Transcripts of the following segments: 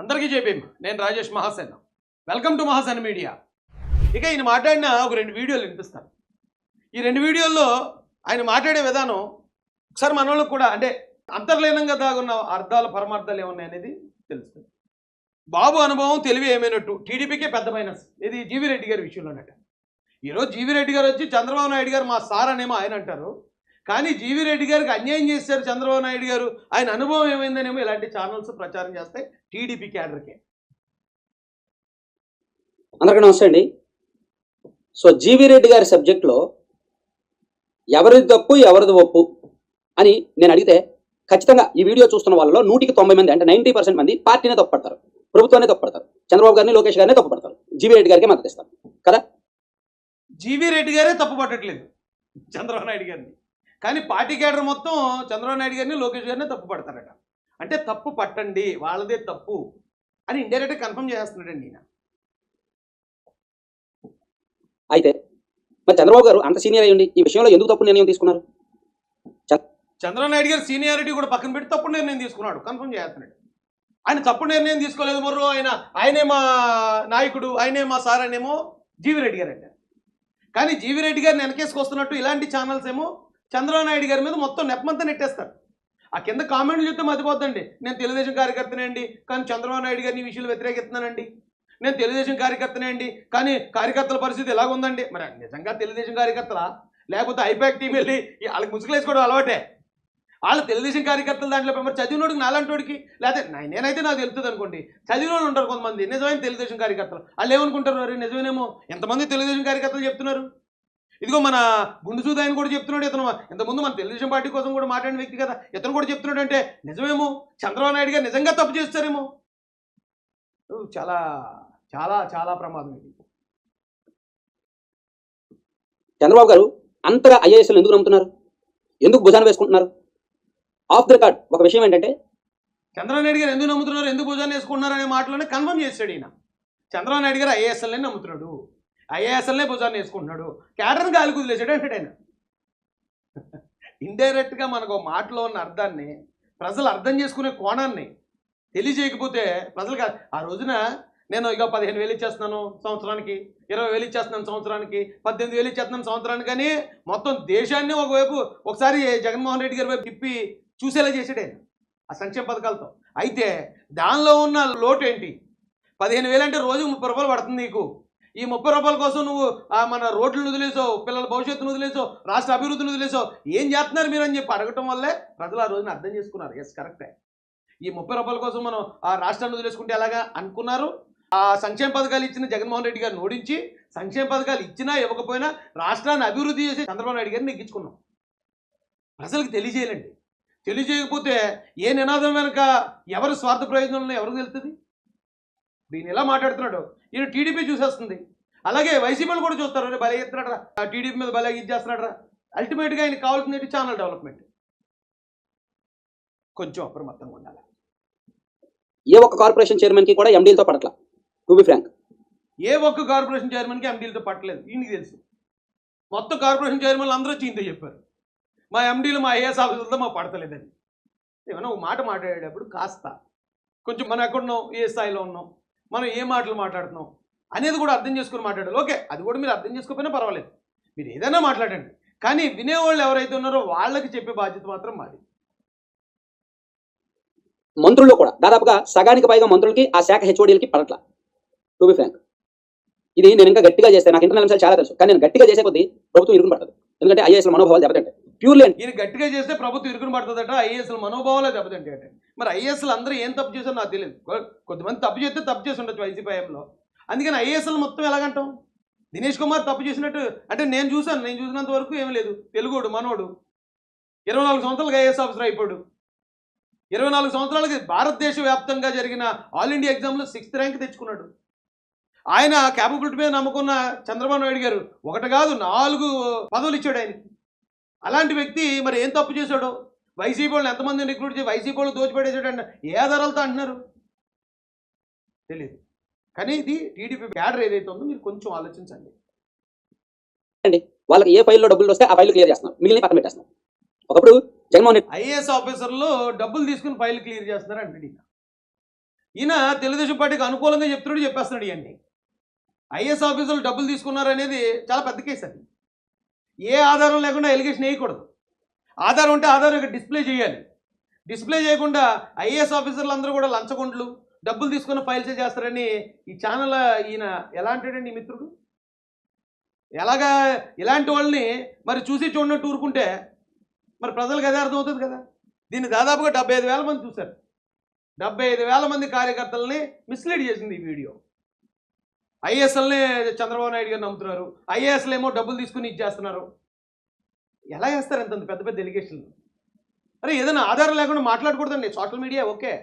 అందరికీ చెప్పేం నేను Rajesh Mahasena. Welcome to Mahasena media ఇక ఈయన మాట్లాడిన ఒక రెండు వీడియోలు వినిపిస్తాను. ఈ రెండు వీడియోల్లో ఆయన మాట్లాడే విధానం ఒకసారి మన కూడా అంటే అంతర్లీనంగా దాగున్న అర్థాలు పరమార్థాలు ఏమున్నాయి అనేది తెలుస్తుంది. బాబు అనుభవం తెలివి ఏమైనట్టు టీడీపీకే పెద్ద మైనస్ ఇది జీవి రెడ్డి గారి విషయంలోనట. ఈరోజు జీవి రెడ్డి గారు వచ్చి చంద్రబాబు నాయుడు గారు మా సార్ అనేమో ఆయన అంటారు. కానీ జీవీ రెడ్డి గారికి అన్యాయం చేశారు చంద్రబాబు నాయుడు గారు. ఆయన అనుభవం ఏమైందనేమో ఇలాంటి ఛానల్స్ ప్రచారం చేస్తాయి. టీడీపీ క్యాడర్కే. అందరికీ నమస్తే అండి. సో జీవి రెడ్డి గారి సబ్జెక్ట్లో ఎవరిది తప్పు ఎవరిది ఒప్పు అని నేను అడిగితే ఖచ్చితంగా ఈ వీడియో చూస్తున్న వాళ్ళలో నూటికి తొంభై మంది అంటే నైంటీ పర్సెంట్ మంది పార్టీనే తప్పుపడతారు. ప్రభుత్వాన్ని తప్పుపడతారు. చంద్రబాబు గారిని లోకేష్ గారిని తప్పుపడతారు. జీవి రెడ్డి గారికి మద్దతు ఇస్తారు కదా? జీవీ రెడ్డి గారే తప్పు పట్టట్లేదు చంద్రబాబు నాయుడు గారిని. కానీ పార్టీ క్యాడర్ మొత్తం చంద్రబాబు నాయుడు గారిని లోకేష్ గారిని తప్పు పడతారట. అంటే తప్పు పట్టండి వాళ్ళదే తప్పు అని ఇండైరెక్ట్గా కన్ఫర్మ్ చేస్తున్నాడండి ఈయన. అయితే మరి చంద్రబాబు గారు అంత సీనియర్ అయ్యండి ఈ విషయంలో ఎందుకు తప్పు నిర్ణయం తీసుకున్నారు? చంద్రబాబు నాయుడు గారు సీనియారిటీ కూడా పక్కన పెట్టి తప్పుడు నిర్ణయం తీసుకున్నాడు కన్ఫర్మ్ చేస్తున్నాడు. ఆయన తప్పుడు నిర్ణయం తీసుకోలేదు మరో ఆయన ఆయనే మా నాయకుడు ఆయనే మా సార్ అనేమో జీవిరెడ్డి గారు అంటారు కానీ జీవిరెడ్డి గారిని వెనకేసుకొస్తున్నట్టు ఇలాంటి ఛానల్స్ ఏమో చంద్రబాబు నాయుడు గారి మీద మొత్తం నెప్పమంతా నెట్టేస్తారు. ఆ కింద కామెంట్లు చూస్తే మతిపోద్దండి. నేను తెలుగుదేశం కార్యకర్తనే అండి కానీ చంద్రబాబు నాయుడు గారిని ఈ విషయాలు వ్యతిరేకిస్తున్నానండి నేను తెలుగుదేశం కార్యకర్తనే అండి కానీ కార్యకర్తల పరిస్థితి ఎలాగుందండి మరి నిజంగా తెలుగుదేశం కార్యకర్తలా? లేకపోతే ఐపాక్ టీం వెళ్ళి వాళ్ళకి ముసుగులు వేసుకోవడం అలవాటే. వాళ్ళు తెలుగుదేశం కార్యకర్తలు దాంట్లో మరి చదివినోడికి నాలంటోడికి లేకపోతే నేనైతే నాకు తెలుస్తుంది అనుకోండి. చదివిన వాళ్ళు ఉంటారు కొంతమంది నిజమైన తెలుగుదేశం కార్యకర్తలు. వాళ్ళు ఏమనుకుంటారు మరి? నిజమేనేమో? ఎంతమంది తెలుగుదేశం కార్యకర్తలు చెప్తున్నారు? ఇదిగో మన గుండు సూదాయన కూడా చెప్తున్నాడు ఇతను. ఇంతకుముందు మన తెలుగుదేశం పార్టీ కోసం కూడా మాట్లాడిన వ్యక్తి కదా. ఇతను కూడా చెప్తున్నాడు అంటే నిజమేమో? చంద్రబాబు నాయుడు గారు నిజంగా తప్పు చేస్తారేమో? చాలా చాలా చాలా ప్రమాదం ఇది. చంద్రబాబు గారు అంతగా ఐఏఎస్లు ఎందుకు నమ్ముతున్నారు? ఎందుకు భుజాన్ని వేసుకుంటున్నారు? ఆఫ్ ద రికార్డ్ ఒక విషయం ఏంటంటే చంద్రబాబు నాయుడు గారు ఎందుకు నమ్ముతున్నారు? ఎందుకు భుజాన్ని వేసుకుంటున్నారు అనే మాటలోనే కన్ఫర్మ్ చేశాడు ఈయన. చంద్రబాబు నాయుడు గారు ఐఏఎస్ఎల్నే నమ్ముతున్నాడు. ఐఏఎస్ఎల్నే భుజాన్ని వేసుకుంటున్నాడు. క్యాడర్ని గాలి కుదిలేసాడు అంటాడు ఆయన. ఇండైరెక్ట్గా మనకు ఒక మాటలో ఉన్న అర్థాన్ని ప్రజలు అర్థం చేసుకునే కోణాన్ని తెలియజేయకపోతే ప్రజలు ఆ- రోజున నేను ఇక పదిహేను వేలు ఇచ్చేస్తున్నాను సంవత్సరానికి ఇరవై వేలు ఇచ్చేస్తున్నాను సంవత్సరానికి పద్దెనిమిది వేలు ఇచ్చేస్తున్నాను సంవత్సరానికి కానీ మొత్తం దేశాన్ని ఒకవైపు ఒకసారి జగన్మోహన్ రెడ్డి గారి వైపు తిప్పి చూసేలా చేసాడు ఆ సంక్షేమ పథకాలతో. అయితే దానిలో ఉన్న లోటు ఏంటి? పదిహేను వేలు అంటే రోజుకు ముప్పై రూపాయలు పడుతుంది నీకు. ఈ ముప్పై రూపాయల కోసం నువ్వు మన రోడ్లను వదిలేసావు పిల్లల భవిష్యత్తును వదిలేసావు రాష్ట్ర అభివృద్ధిని వదిలేసావు. ఏం చేస్తున్నారు మీరు అని చెప్పి అడగటం వల్లే ప్రజలు ఆ రోజున అర్థం చేసుకున్నారు. ఎస్ కరెక్టే ఈ ముప్పై రూపాయల కోసం మనం ఆ రాష్ట్రాన్ని వదిలేసుకుంటే ఎలాగా అనుకున్నారు? ఆ సంక్షేమ పథకాలు ఇచ్చిన జగన్మోహన్ రెడ్డి గారిని ఓడించి సంక్షేమ పథకాలు ఇచ్చినా ఇవ్వకపోయినా రాష్ట్రాన్ని అభివృద్ధి చేసి చంద్రబాబు నాయుడు గారిని నెగ్గించుకున్నాం. ప్రజలకు తెలియజేయాలండి. తెలియజేయకపోతే ఏ నినాదం వెనుక ఎవరు స్వార్థ ప్రయోజనం ఎవరికి తెలుస్తుంది? దీన్ని ఎలా మాట్లాడుతున్నాడు? ఈయన టీడీపీ చూసేస్తుంది. అలాగే వైసీపీలు కూడా చూస్తారు. "అరే, ఎత్తున్నాడు ఆ టీడీపీ మీద భలే ఇది చేస్తున్నాడు అల్టిమేట్గా ఆయనకి కావాల్సింది ఛానల్ డెవలప్మెంట్. కొంచెం అప్రమత్తంగా ఉండాలి. ఏ ఒక్క కార్పొరేషన్ చైర్మన్కి కూడా ఎండీలతో పడట్ల? To be frank. ఏ ఒక్క కార్పొరేషన్ చైర్మన్కి ఎండీలతో పట్టలేదు. ఈయనకి తెలుసు. మొత్తం కార్పొరేషన్ చైర్మన్లు అందరూ చీంతో చెప్పారు. మా ఎండీలు మా ఐఏఎస్ ఆఫీసర్లతో మాకు పడతలేదని. ఏమైనా ఒక మాట మాట్లాడేటప్పుడు కాస్త కొంచెం మనం ఎక్కడున్నాం ఏ స్థాయిలో ఉన్నాం? మనం ఏ మాటలు మాట్లాడుతున్నాం అనేది కూడా అర్థం చేసుకుని మాట్లాడాలి. ఓకే అది కూడా మీరు అర్థం చేసుకోకపోయినా పర్వాలేదు. మీరు ఏదైనా మాట్లాడండి. కానీ వినేవాళ్ళు ఎవరైతే ఉన్నారో వాళ్ళకి చెప్పే బాధ్యత మాత్రం మాది. మంత్రుల్లో కూడా దాదాపుగా సగానికి పైగా మంత్రులకి ఆ శాఖ హెచ్ఓడీలకి పడట్ల. టు బి ఫ్రాంక్ ఇది నేను ఇంకా గట్టిగా చేస్తే నాకు ఇంటర్నల్ అంశాలు చాలా తెలుసు. కానీ నేను గట్టిగా చేసే కొద్దీ ప్రభుత్వం ఇరుగుని పడుతుంది. ఎందుకంటే ఐఏఎస్ల మనోభావాలు దెబ్బతింటాయి. ప్యూర్లీ ఈయన గట్టిగా చేస్తే ప్రభుత్వం ఇరుకుని పడుతుందట ఐఏఎస్ల మనోభావాలే దెబ్బతింటాయి అంటే. మరి ఐఏఎస్లు అందరూ ఏం తప్పు చేశారో నాకు తెలియదు. కొద్దిమంది తప్పు చేస్తే తప్పు చేసి ఉండొచ్చు వైసీపీ హయాంలో. అందుకని ఐఏఎస్లు మొత్తం ఎలాగంటాం? దినేష్ కుమార్ తప్పు చేసినట్టు అంటే నేను చూశాను నేను చూసినంత వరకు ఏం లేదు. తెలుగుడు మనోడు. ఇరవై నాలుగు సంవత్సరాలుగా ఐఏఎస్ ఆఫీసర్ అయిపోయాడు. ఇరవై నాలుగు సంవత్సరాలకి భారతదేశ వ్యాప్తంగా జరిగిన ఆల్ ఇండియా ఎగ్జామ్లో సిక్స్త్ ర్యాంక్ తెచ్చుకున్నాడు. ఆయన క్యాపబిలిటీ మీద నమ్ముకున్న చంద్రబాబు నాయుడు గారు ఒకటి కాదు నాలుగు పదవులు ఇచ్చాడు ఆయనకి. అలాంటి వ్యక్తి మరి ఏం తప్పు చేశాడో? వైసీపీ వాళ్ళని ఎంతమందిని రిక్రూట్ చేసి వైసీపీ వాళ్ళు దోచిపెట్టేసాడు అంట. ఏ ఆధారాలతో అంటున్నారు? తెలియదు కానీ ఇది టీడీపీ బ్యాడర్ ఏదైతే ఉందో మీరు కొంచెం ఆలోచించండి. వాళ్ళకి ఏ ఫైల్లో డబ్బులు వస్తే ఆ ఫైల్ క్లియర్ చేస్తున్నారు మిగిలిన పక్కన పెట్టేస్తున్నారు ఒకప్పుడు జగన్మోహన్ రెడ్డి ఐఏఎస్ ఆఫీసర్లు డబ్బులు తీసుకుని ఫైల్ క్లియర్ చేస్తున్నారు అంటే ఈయన. ఈయన తెలుగుదేశం పార్టీకి అనుకూలంగా చెప్తున్నాడు చెప్పేస్తున్నాడు ఇవన్నీ. ఐఏఎస్ ఆఫీసర్లు డబ్బులు తీసుకున్నారు అనేది చాలా పెద్ద కేసు అది ఏ ఆధారం లేకుండా ఎలిగేషన్ వేయకూడదు. ఆధారం ఉంటే ఆధారం ఇక్కడ డిస్ప్లే చేయాలి. డిస్ప్లే చేయకుండా ఐఏఎస్ ఆఫీసర్లు అందరూ కూడా లంచగొండ్లు డబ్బులు తీసుకున్న ఫైల్సే చేస్తారని ఈ ఛానల్ ఈయన ఎలాంటిడండి ఈ మిత్రుడు? ఎలాగా ఇలాంటి వాళ్ళని మరి చూసి చూడనట్టు ఊరుకుంటే మరి ప్రజలకు అదే అర్థమవుతుంది కదా. దీన్ని దాదాపుగా డెబ్బై ఐదు వేల మంది చూశారు. డెబ్బై ఐదు వేల మంది కార్యకర్తలని మిస్లీడ్ చేసింది ఈ వీడియో. ఐఏఎస్ఎల్నే చంద్రబాబు నాయుడు గారు నమ్ముతున్నారు. ఐఏఎస్లు ఏమో డబ్బులు తీసుకుని ఇచ్చేస్తున్నారు ఎలా చేస్తారు ఇంత పెద్ద పెద్ద ఎలిగేషన్లు అరే ఏదైనా ఆధారం లేకుండా మాట్లాడకూడదండి. Social media okay.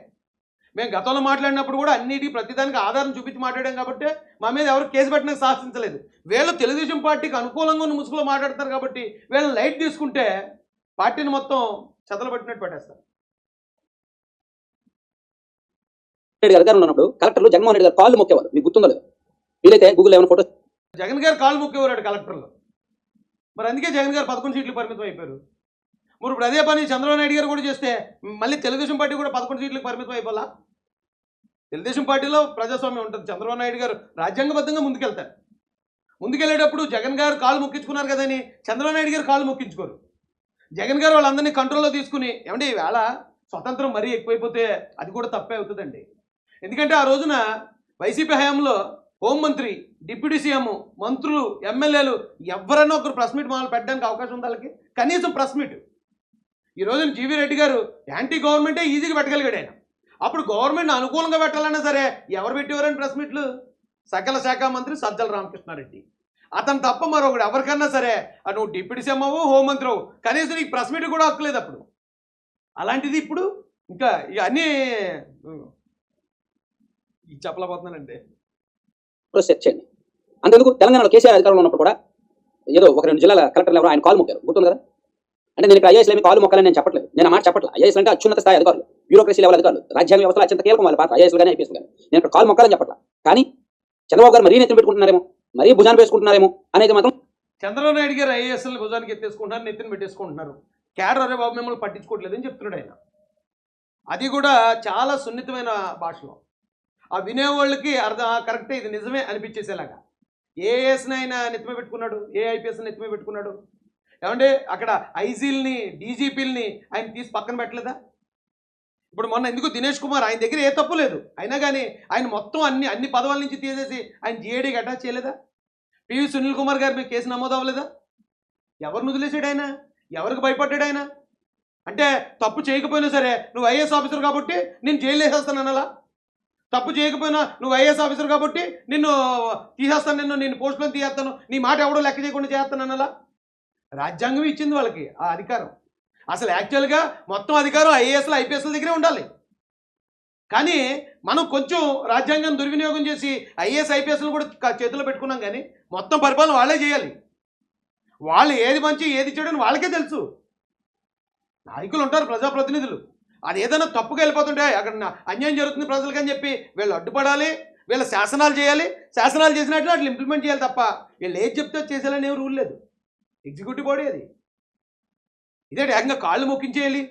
మేము గతంలో మాట్లాడినప్పుడు కూడా అన్నిటికీ ప్రతిదానికి ఆధారం చూపించి మాట్లాడాం కాబట్టి మా మీద ఎవరు కేసు పెట్టడానికి సాహసించలేదు వీళ్ళు తెలుగుదేశం పార్టీకి అనుకూలంగా ఉన్న ముసుగులో మాట్లాడతారు కాబట్టి వీళ్ళు లైట్ తీసుకుంటే పార్టీని మొత్తం చెదలు పట్టినట్టు పెట్టేస్తారు. అధికారంలో ఉన్నప్పుడు కలెక్టర్లు జగన్మోహన్ రెడ్డి గారు కాళ్ళు మొక్కేవారు మీకు గుర్తుందో లేదు? వీలైతే గూగుల్ ఏమైనా ఫోటో జగన్ గారు కాలు మొక్కేవారు కలెక్టర్లు. మరి అందుకే జగన్ గారు పదకొండు సీట్లు పరిమితం అయిపోయారు. మరి ఇప్పుడు అదే పని చంద్రబాబు నాయుడు గారు కూడా చేస్తే మళ్ళీ తెలుగుదేశం పార్టీ కూడా పదకొండు సీట్లకు పరిమితం అయిపోలా? తెలుగుదేశం పార్టీలో ప్రజాస్వామ్యం ఉంటుంది. చంద్రబాబు నాయుడు గారు రాజ్యాంగబద్ధంగా ముందుకెళ్తారు. ముందుకెళ్ళేటప్పుడు జగన్ గారు కాలు మొక్కించుకున్నారు కదని చంద్రబాబు నాయుడు గారు కాలు మొక్కించుకోరు. జగన్ గారు వాళ్ళందరినీ కంట్రోల్లో తీసుకుని ఏమండి ఈవేళ స్వతంత్రం మరీ ఎక్కువైపోతే అది కూడా తప్పే అవుతుందండి. ఎందుకంటే ఆ రోజున వైసీపీ హయాంలో హోంమంత్రి డిప్యూటీ సీఎం మంత్రులు ఎమ్మెల్యేలు ఎవరైనా ఒకరు ప్రెస్ మీట్ మొదలు పెట్టడానికి అవకాశం ఉంది వాళ్ళకి? కనీసం ప్రెస్ మీట్. ఈ రోజున జీవీ రెడ్డి గారు యాంటీ గవర్నమెంటే ఈజీగా పెట్టగలిగాడు ఆయన. అప్పుడు గవర్నమెంట్ అనుకూలంగా పెట్టాలన్నా సరే ఎవరు పెట్టేవారని ప్రెస్ మీట్లు? సకల శాఖ మంత్రి సజ్జల రామకృష్ణారెడ్డి. అతను తప్ప మరొకడు ఎవరికన్నా సరే నువ్వు డిప్యూటీ సీఎం అవ్వు హోంమంత్రి అవ్వు. కనీసం నీకు ప్రెస్ మీట్ కూడా హక్కులేదు అప్పుడు. అలాంటిది ఇప్పుడు ఇంకా ఇవన్నీ చెప్పలేకపోతున్నానండి. సెట్ చేయండి. అంతెందుకు? తెలంగాణలో కేసీఆర్ అధికారంలో ఉన్నప్పుడు కూడా ఏదో ఒక రెండు జిల్లాల కలెక్టర్లు ఎవరో ఆయన కాలు మొక్కారు. గుర్తుంది? కదా అంటే నేను ఇక్కడ ఐఏఎస్ కాలు మొక్కాలని నేను చెప్పట్లేదు. నేను మాట చెప్పట్లేదు ఐఏఎస్ అంటే అత్యున్నత స్థాయి అధికారులు బ్యూరోక్రసీ లెవెల్ అధికారులు రాజ్యాంగ వ్యవస్థలో అత్యంత కీలకం వాళ్ళ పాత్ర ఐఏఎస్ కానీ ఐపీఎస్ కానీ నేను ఇక్కడ కాలు మొక్కాలని చెప్పట్లా. కానీ చంద్రబాబు గారు మరీ నెత్తిన పెట్టుకుంటున్నారేమో మరీ భుజాన్ని వేసుకుంటున్నారేమో అనేది మాత్రం చంద్రబాబు నాయుడు గారు ఐఏఎస్ఎల్ భుజానికి ఎత్తేసుకుంటున్నారు నెత్తిన పెట్టేసుకుంటున్నారు. క్యాడర్ అరే బాబు మిమ్మల్ని పట్టించుకోవట్లేదని చెప్తున్నాడు ఆయన. అది కూడా చాలా సున్నితమైన భాషలో. ఆ వినేవాళ్ళకి అర్థం కరెక్టే ఇది నిజమే అనిపించేసేలాగా. ఏ ఏఎస్ని ఆయన నెత్తిమే పెట్టుకున్నాడు? ఏ ఐపీఎస్ని నెత్తిమే పెట్టుకున్నాడు? ఏమంటే అక్కడ ఐజీల్ని డీజీపీలని ఆయన తీసి పక్కన పెట్టలేదా? ఇప్పుడు మొన్న ఎందుకు దినేష్ కుమార్ ఆయన దగ్గర ఏ తప్పు లేదు. అయినా కానీ ఆయన మొత్తం అన్ని అన్ని పదవుల నుంచి తీసేసి ఆయన జీఏడీకి అటాచ్ చేయలేదా? పివి సునీల్ కుమార్ గారి మీద కేసు నమోదు అవ్వలేదా? ఎవరిని వదిలేసాడు ఆయన? ఎవరికి భయపడ్డాడు ఆయన? అంటే తప్పు చేయకపోయినా సరే నువ్వు ఐఏఎస్ ఆఫీసర్ కాబట్టి నేను జైలు వేసేస్తాను అనాలా తప్పు చేయకపోయినా నువ్వు ఐఏఎస్ ఆఫీసర్ కాబట్టి నిన్ను తీసేస్తాను నిన్ను నేను పోస్టులో తీసేస్తాను నీ మాట ఎవడో లెక్క చేయకుండా చేస్తాను అనాలా రాజ్యాంగం ఇచ్చింది వాళ్ళకి ఆ అధికారం. అసలు యాక్చువల్గా మొత్తం అధికారం ఐఏఎస్లు ఐపీఎస్ల దగ్గరే ఉండాలి. కానీ మనం కొంచెం రాజ్యాంగం దుర్వినియోగం చేసి ఐఏఎస్ ఐపీఎస్లు కూడా చేతిలో పెట్టుకున్నాం కానీ మొత్తం పరిపాలన వాళ్ళే చేయాలి. వాళ్ళు ఏది మంచి ఏది చెడు అని వాళ్ళకే తెలుసు. నాయకులు ఉంటారు ప్రజాప్రతినిధులు. అది ఏదైనా తప్పుగా వెళ్ళిపోతుంటే అక్కడ అన్యాయం జరుగుతుంది ప్రజలకు అని చెప్పి వీళ్ళు అడ్డుపడాలి వీళ్ళ శాసనాలు చేయాలి. శాసనాలు చేసినట్లు అట్లా ఇంప్లిమెంట్ చేయాలి తప్ప వీళ్ళు ఏది చెప్తే చేసేయాలని ఏం రూల్ లేదు. ఎగ్జిక్యూటివ్ బాడీ అది. ఇదే ఏకంగా కాళ్ళు మొక్కించేయాలి.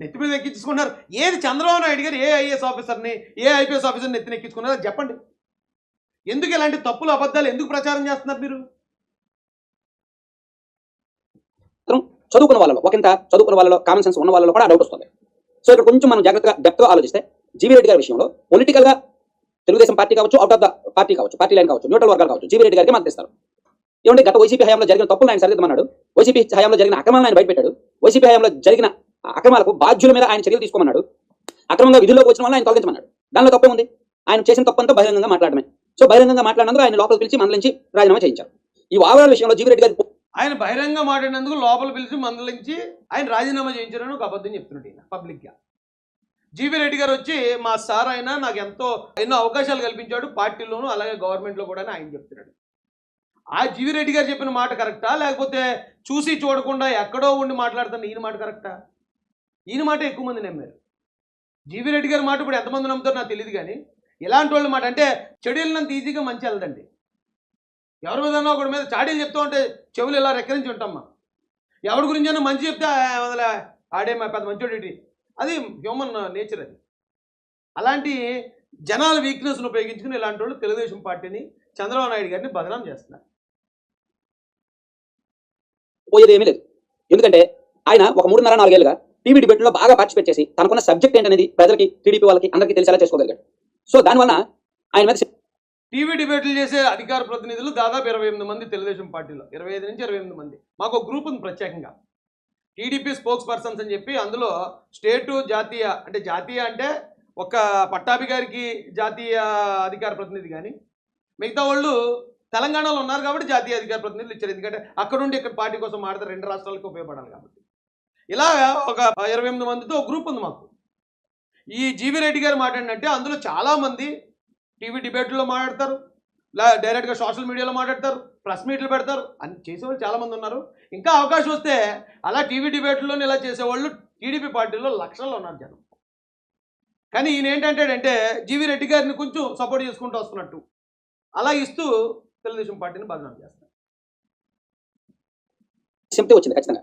నెత్తి మీద ఎక్కించుకున్నారు ఏది చంద్రబాబు నాయుడు గారు ఏ ఐఏఎస్ ఆఫీసర్ని ఏ ఐపీఎస్ ఆఫీసర్ని నెత్తిని ఎక్కించుకున్నారో చెప్పండి. ఎందుకు ఇలాంటి తప్పులు అబద్ధాలు ఎందుకు ప్రచారం చేస్తున్నారు మీరు? చదువుకున్న వాళ్ళలో ఒకంత చదువుకున్న వాళ్ళలో కామన్ సెన్స్ ఉన్న వాళ్ళలో కూడా డౌట్ వస్తుంది. సో ఇక్కడ కొంచెం మనం జాగ్రత్తగా డెప్త్గా ఆలోచిస్తే జీవీ రెడ్డి గారి విషయంలో పొలిటికల్గా తెలుగుదేశం పార్టీ కావచ్చు అవుట్ ఆఫ్ ద పార్టీ కావచ్చు పార్టీ లైన్ కావచ్చు న్యూట్రల్ వర్గాలు కావచ్చు జీవీ రెడ్డి గారికి మద్దతిస్తారు ఏమంటే గత వైసీపీ హయాంలో జరిగిన తప్పులు ఆయన సరిదిద్దమన్నాడు. వైసీపీ హయాంలో జరిగిన అక్రమాలను ఆయన బయటపెట్టాడు. వైసీపీ హయాంలో జరిగిన అక్రమాలకు బాధ్యుల మీద ఆయన చర్యలు తీసుకోమన్నాడు. అక్రమంగా విధుల్లోకి వచ్చిన వాళ్ళని ఆయన తొలగించమన్నాడు. దానిలో తప్పే ఉంది. ఆయన చేసిన తప్పంతా బహిరంగంగా మాట్లాడమే సో బహిరంగంగా మాట్లాడినందుకు ఆయన లోపలికి పిలిచి మందలించి రాజీనామా చేయించారు. ఈ ఓవరాల్ విషయంలో జీవీ రెడ్డి గారి ఆయన బహిరంగ మాట్లాడినందుకు లోపల పిలిచి మందలించి ఆయన రాజీనామా చేయించారని ఒక అబద్ధం చెప్తున్నాడు ఈయన పబ్లిక్గా. జీవీ రెడ్డి గారు వచ్చి మా సార్ ఆయన నాకు ఎంతో ఎన్నో అవకాశాలు కల్పించాడు పార్టీలోను అలాగే గవర్నమెంట్లో కూడా ఆయన చెప్తున్నాడు. ఆ జీవీ రెడ్డి గారు చెప్పిన మాట కరెక్టా? లేకపోతే చూసి చూడకుండా ఎక్కడో ఉండి మాట్లాడుతున్న ఈయన మాట కరెక్టా? ఈయన మాట ఎక్కువ మంది నమ్మారు. జీవీ రెడ్డి గారి మాట ఇప్పుడు ఎంతమంది నమ్ముతారో నాకు తెలియదు కానీ ఇలాంటి వాళ్ళ మాట అంటే చెడు వెళ్ళినంత ఈజీగా మంచి వెళ్ళదండి. ఎవరి మీద ఒకటి మీద చాడీలు చెప్తూ ఉంటే చెవులు ఇలా రెక్కరించి ఉంటామ్మా ఎవరి గురించి అయినా మంచి చెప్తే వదిలే, ఆడే మా పెద్ద మంచోడు అది హ్యూమన్ నేచర్ అది. అలాంటి జనాల వీక్నెస్ను ఉపయోగించుకుని ఇలాంటి వాళ్ళు తెలుగుదేశం పార్టీని చంద్రబాబు నాయుడు గారిని బదనాం చేస్తున్నారు. పోయేది ఏమీ లేదు. ఎందుకంటే ఆయన ఒక మూడున్నర నాలుగేళ్ళుగా టీవీ డిబేట్లో బాగా పార్టిసిపేట్ చేసి తనకున్న సబ్జెక్ట్ ఏంటనేది ప్రజలకి టీడీపీ వాళ్ళకి అందరికీ తెలిసేలా చేసుకోగలిగాడు. సో దానివల్ల ఆయన మీద టీవీ డిబేట్లు చేసే అధికార ప్రతినిధులు దాదాపు ఇరవై ఎనిమిది మంది తెలుగుదేశం పార్టీలో. ఇరవై ఐదు నుంచి ఇరవై ఎనిమిది మంది. మాకు ఒక గ్రూప్ ఉంది ప్రత్యేకంగా. టీడీపీ స్పోక్స్ పర్సన్స్ అని చెప్పి అందులో స్టేటు జాతీయ అంటే జాతీయ అంటే ఒక పట్టాభి గారికి జాతీయ అధికార ప్రతినిధి కానీ మిగతా వాళ్ళు తెలంగాణలో ఉన్నారు కాబట్టి జాతీయ అధికార ప్రతినిధులు ఇచ్చారు. ఎందుకంటే అక్కడుండి ఇక్కడ పార్టీ కోసం మాడతారు రెండు రాష్ట్రాలకు ఉపయోగపడాలి కాబట్టి. ఇలా ఒక ఇరవై ఎనిమిది మందితో ఒక గ్రూప్ ఉంది మాకు. ఈ జీవి రెడ్డి గారు మాట్లాడినంటే అందులో చాలామంది టీవీ డిబేట్లో మాట్లాడతారు లా డైరెక్ట్గా సోషల్ మీడియాలో మాట్లాడతారు ప్రెస్ మీట్లు పెడతారు అని చేసేవాళ్ళు చాలామంది ఉన్నారు. ఇంకా అవకాశం వస్తే అలా టీవీ డిబేట్లోనే ఇలా చేసేవాళ్ళు టీడీపీ పార్టీలో లక్షల్లో ఉన్నారు జనం. కానీ ఈయన ఏంటంటాడంటే జీవి రెడ్డి గారిని కొంచెం సపోర్ట్ చేసుకుంటూ వస్తున్నట్టు. అలా ఇస్తూ తెలుగుదేశం పార్టీని బదనాం చేస్తారు. సింప్టీ వచ్చింది ఖచ్చితంగా.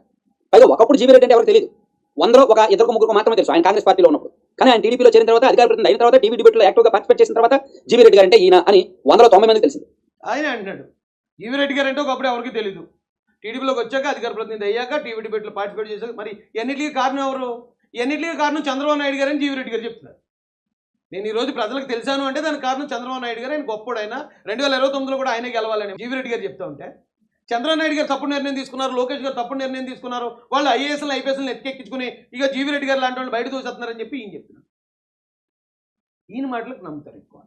పైగా ఒకప్పుడు జీవీ రెడ్డి అంటే ఎవరికి తెలియదు వందలో ఒక ఇద్దరు ముగ్గురు మాత్రమే తెలుసు. ఆయన కాంగ్రెస్ పార్టీలో ఉన్నప్పుడు. కానీ ఆయన టీడీపీలో చేరిన తర్వాత అధికార ప్రతినిధి అయిన తర్వాత టీవీ డిబేట్లో యాక్టివ్గా పార్టిసిపేట్ చేసిన తర్వాత జీవీ రెడ్డి గారు అంటే ఈయన అని వందలో తొంభై మంది తెలిసింది. ఆయన అంటున్నాడు. జీవి రెడ్డి గారు అంటే ఒకప్పుడు ఎవరికి తెలియదు టీడీపీలోకి వచ్చాక అధికార ప్రతినిధి అయ్యాక టీవీ డిబేట్లో పార్టిసిపేట్ చేశాక మరి ఎన్నిటికీ కారణం ఎవరు? ఎన్నిటికీ కారణం చంద్రబాబు నాయుడు గారు అని జీవి రెడ్డి గారు చెప్తున్నారు. నేను ఈ రోజు ప్రజలకు తెలిసాను అంటే దానికి కారణం చంద్రబాబు నాయుడు గారు. ఆయన గొప్పడు ఆయన. రెండు వేల ఇరవై తొమ్మిదిలో కూడా ఆయనే గెలవాలని జీవి రెడ్డి గారు చెప్తా ఉంటే చంద్రనాయుడు గారు తప్పుడు నిర్ణయం తీసుకున్నారు లోకేష్ గారు తప్పుడు నిర్ణయం తీసుకున్నారు వాళ్ళు ఐఏఎస్ఎల్ ఐపీఎస్ఎల్ని ఎత్తికెక్కించుకుని ఇక జీవిరెడ్డి గారు లాంటి వాళ్ళు బయట చూసేస్తున్నారని చెప్పి ఈయన చెప్తున్నారు. ఈయన మాటలకు నమ్ముతారు ఎక్కువ.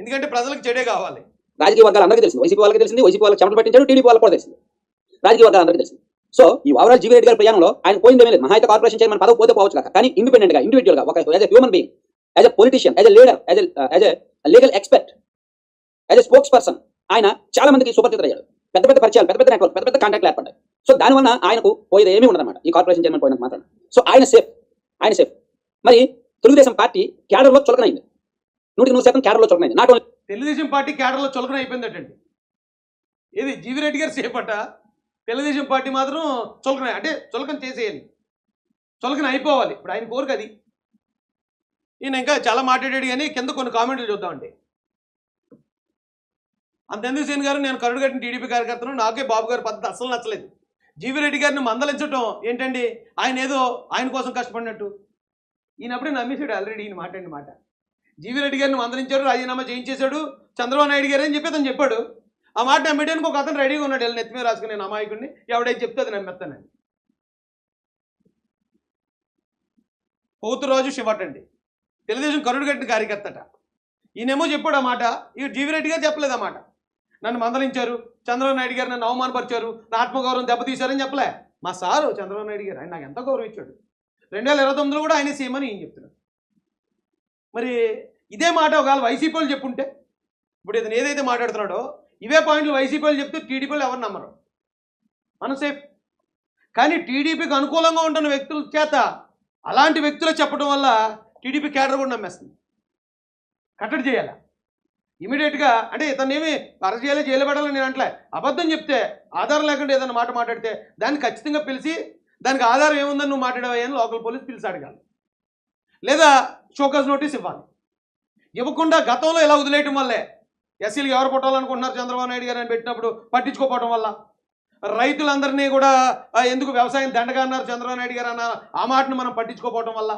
ఎందుకంటే ప్రజలకు చెడే కావాలి. రాజకీయ వర్గాలు అందరికీ తెలిసింది వైసీపీ వాళ్ళకి తెలిసింది వైసీపీ వాళ్ళకి చెమటలు పట్టించారు టీడీపీ వాళ్ళకి కూడా తెలిసింది. రాజకీయ వర్గాలు అందరికీ తెలిసింది సో ఈ ఓవరాల్ జీవీ రెడ్డి గారి ప్రయాణంలో ఆయన పోయిందేమీ లేదు. మహా అయితే కార్పొరేషన్ చైర్మన్ పదవి పోతే పోవచ్చు కాక కానీ ఇండిపెండెంట్గా ఇండివిజువల్గా ఒక as a human being as a politician as a leader as as a legal expert as a spokesperson ఆయన చాలా మందికి సుపరిచిత అయ్యాడు. పెద్ద పెద్ద పరిచయాలు పెద్ద పెద్ద నెట్వర్క్ పెద్ద పెద్ద కాంటాక్ట్లు ఏర్పడ్డాయి. సో దానివల్ల ఆయనకు పోయేది ఏమీ ఉండదన్నమాట. ఈ కార్పొరేషన్ చైర్మన్ పోయినంత మాత్రం సో ఆయన సేఫ్ ఆయన సేఫ్ మరి తెలుగుదేశం పార్టీ క్యాడర్లో చులకనైంది. నూటికి నూరు శాతం క్యాడర్లో చులకనైంది. నాట్ తెలుగుదేశం పార్టీ క్యాడర్లో చులకన అయిపోయిందటండి ఏది జీవిరెడ్డి గారు చేపట్ట తెలుగుదేశం పార్టీ మాత్రం చులకన అంటే చులకన చేసేయాలి. చులకన అయిపోవాలి. ఇప్పుడు ఆయన కోరిక అది. ఈయన ఇంకా చాలా మాట్లాడాడు కానీ కింద కొన్ని కామెంట్లు చూద్దామండి. అంతెందుకు సేన్ గారు? నేను కరుడు కట్టిన టీడీపీ కార్యకర్తను నాకే బాబు గారి పద్ధతి అస్సలు నచ్చలేదు. జీవిరెడ్డి గారిని మందలించడం ఏంటండి? ఆయన ఏదో ఆయన కోసం కష్టపడినట్టు. ఈయన అప్పుడే నమ్మేశాడు ఆల్రెడీ ఈయన మాట్లాడిన మాట. జీవిరెడ్డి గారిని మందలించాడు రాజీనామా చేయించేశాడు చంద్రబాబు నాయుడు గారు అని చెప్పి అతను చెప్పాడు. ఆ మాట నమ్మేటానికి ఒక అతను రెడీగా ఉన్నాడు వెళ్ళి నెత్తిమీద రాసుకుని నేను అమాయకుడిని. ఎవడైతే చెప్తే అది నమ్మేస్తానండి పోతురాజు శివట్ అండి. తెలుగుదేశం కరుడు కట్టిన కార్యకర్తట. ఈయనేమో చెప్పాడు ఆ మాట. ఈ జీవిరెడ్డి గారు చెప్పలేదు ఆ మాట. నన్ను మందలించారు. చంద్రబాబు నాయుడు గారు నన్ను అవమానపరిచారు. నా ఆత్మగౌరవం దెబ్బతీశారని చెప్పలే. మా సారు చంద్రబాబు నాయుడు గారు ఆయన నాకు ఎంత గౌరవం ఇచ్చాడు రెండు వేల ఇరవై తొమ్మిదిలో కూడా ఆయన సీఎం అని ఈయన చెప్తున్నాడు మరి ఇదే మాట ఒకవేళ వైసీపీ వాళ్ళు చెప్పుంటే ఇప్పుడు ఇతను ఏదైతే మాట్లాడుతున్నాడో ఇవే పాయింట్లు వైసీపీ వాళ్ళు చెప్తే టీడీపీలు ఎవరు నమ్మరు. మనం సేఫ్ కానీ టీడీపీకి అనుకూలంగా ఉంటున్న వ్యక్తుల చేత అలాంటి వ్యక్తులు చెప్పడం వల్ల టీడీపీ కేడర్ కూడా నమ్మేస్తుంది. కట్టడి చేయాలా? ఇమీడియట్గా అంటే ఇతను ఏమి అరెస్ట్ చేయాలి జైలు నేను అంటలే. అబద్ధం చెప్తే ఆధారం లేకుండా ఏదైనా మాట మాట్లాడితే దాన్ని ఖచ్చితంగా పిలిచి దానికి ఆధారం ఏముందని నువ్వు మాట్లాడేవా అని లోకల్ పోలీస్ పిలిచి అడగాలి. లేదా షోకస్ నోటీస్ ఇవ్వాలి. ఇవ్వకుండా గతంలో ఇలా వదిలేయటం వల్లే? ఎస్సీలు ఎవరు పుట్టాలనుకుంటున్నారు చంద్రబాబు నాయుడు గారు అని పెట్టినప్పుడు పట్టించుకోపోవడం వల్ల? రైతులందరినీ కూడా ఎందుకు వ్యవసాయం దండగా అన్నారు చంద్రబాబు నాయుడు గారు అన్న ఆ మాటను మనం పట్టించుకోకపోవడం వల్ల?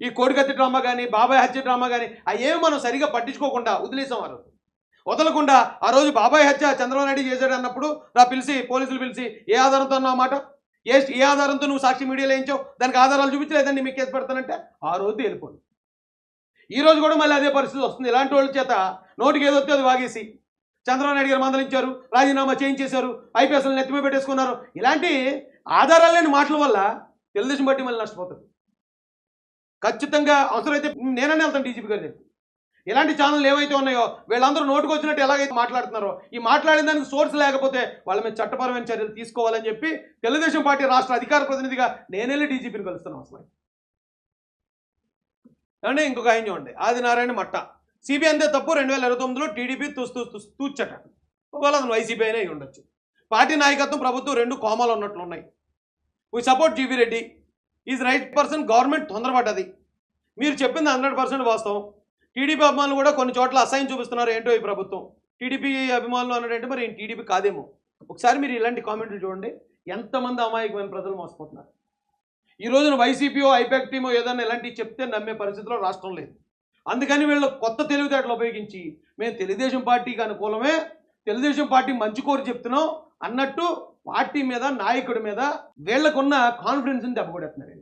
ఈ కోడికత్తి డ్రామా కానీ బాబాయ్ హత్య డ్రామా కానీ అవేమి మనం సరిగా పట్టించుకోకుండా వదిలేసాం ఆ రోజు. వదలకుండా ఆ రోజు బాబాయ్ హత్య చంద్రబాబు నాయుడు చేశాడు అన్నప్పుడు నా పిలిచి పోలీసులు పిలిచి ఏ ఆధారంతో అన్నావు మాట? ఏ ఏ ఆధారంతో నువ్వు సాక్షి మీడియాలో వేయించావు దానికి ఆధారాలు చూపించలేదండి మీకు కేసు పెడతానంటే ఆ రోజు వెళ్ళిపోను ఈ రోజు కూడా మళ్ళీ అదే పరిస్థితి వస్తుంది. ఇలాంటి వాళ్ళ చేత నోటికి ఏదో వస్తే అది వాగేసి చంద్రబాబు నాయుడు గారు మందలించారు రాజీనామా చేయించేశారు ఐపీఎస్లు నెత్తిమే పెట్టేసుకున్నారు. ఇలాంటి ఆధారాలు లేని మాటల వల్ల తెలుగుదేశం పార్టీ మళ్ళీ నష్టపోతుంది. ఖచ్చితంగా అవసరమైతే నేననే వెళ్తాను డీజీపీ గారి ఎలాంటి ఇలాంటి ఛానల్ ఏవైతే ఉన్నాయో వీళ్ళందరూ నోటుకు వచ్చినట్టు ఎలాగైతే మాట్లాడుతున్నారో ఈ మాట్లాడిన దానికి సోర్స్ లేకపోతే వాళ్ళ మీద చట్టపరమైన చర్యలు తీసుకోవాలని చెప్పి తెలుగుదేశం పార్టీ రాష్ట్ర అధికార ప్రతినిధిగా నేనెళ్ళి డీజీపీని కలుస్తున్నాను అసలు అంటే ఇంకొక ఆయన చూడండి. ఆదినారాయణ మట్ట. సిబిఐ అంతే తప్పు రెండు వేల ఇరవై తొమ్మిదిలో టీడీపీ తుస్తూ తూచట. ఒకవేళ అతను వైసీపీ అయినా ఉండొచ్చు. పార్టీ నాయకత్వం ప్రభుత్వం రెండు కోమాలు ఉన్నట్లు ఉన్నాయి. We support GV Reddy is right person government తొందరపడ్డది. మీరు చెప్పింది హండ్రెడ్ పర్సెంట్ వాస్తవం. టీడీపీ అభిమానులు కూడా కొన్ని చోట్ల అసహ్యం చూపిస్తున్నారు ఏంటో ఈ ప్రభుత్వం. టీడీపీ అభిమానులు అన్నాడంటే మరి? టీడీపీ కాదేమో. ఒకసారి మీరు ఇలాంటి కామెంట్లు చూడండి. ఎంతమంది అమాయకమైన ప్రజలు మోసపోతున్నారు. ఈ రోజున వైసీపీఓ ఐపాక్ టీమో ఏదైనా ఇలాంటివి చెప్తే నమ్మే పరిస్థితిలో రాష్ట్రం లేదు. అందుకని వీళ్ళు కొత్త తెలివితేటలు ఉపయోగించి మేము తెలుగుదేశం పార్టీకి అనుకూలమే తెలుగుదేశం పార్టీ మంచి కోరి చెప్తున్నాం అన్నట్టు పార్టీ మీద నాయకుడి మీద వీళ్ళకున్న కాన్ఫిడెన్స్ని దెబ్బకొడేస్తున్నారు వీళ్ళు.